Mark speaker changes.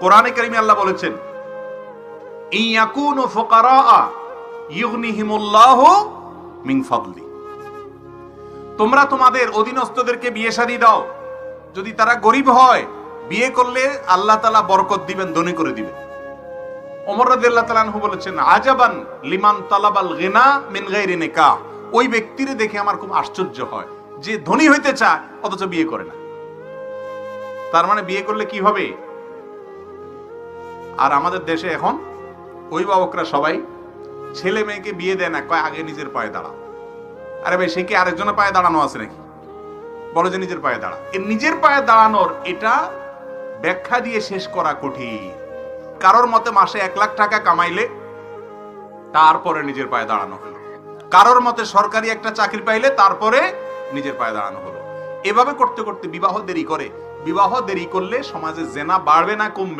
Speaker 1: কোরআনে কারিমে আল্লাহ বলেছেন তোমরা তোমাদের অধীনস্থদেরকে বিয়ে শাদী দাও। যদি তারা গরিব হয়, বিয়ে করলে আল্লাহ তালা বরকত দিবেন, ধনী করে দিবেন। তাআলা আনহু বলেছেন, আজাবান লিমান তালাবাল গিনা মিন গায়রি নিকাহ। ওই ব্যক্তিরে দেখে আমার খুব আশ্চর্য হয় যে ধনী হইতে চায়, অথচ বিয়ে করে না। তার মানে বিয়ে করলে কি হবে? আর আমাদের দেশে এখন অভিভাবকরা সবাই ছেলে মেয়েকে বিয়ে দেয় না, কয় আগে নিজের পায়ে দাঁড়া আরে ভাই, সে কি আরেকজনের পায়ে দাঁড়ানো আছে নাকি? বলো যে নিজের পায়ে দাঁড়া। এই নিজের পায়ে দাঁড়ানোর এটা ব্যাখ্যা দিয়ে শেষ করা কঠিন। কারোর মতে মাসে এক লাখ টাকা কামাইলে তারপরে নিজের পায়ে দাঁড়ানো হলো। কারোর মতে সরকারি একটা চাকরি পাইলে তারপরে নিজের পায়ে দাঁড়ানো হলো। এভাবে করতে করতে বিবাহ দেরি করে। বিবাহ দেরি করলে সমাজে জেনা বাড়বে না, কমবে।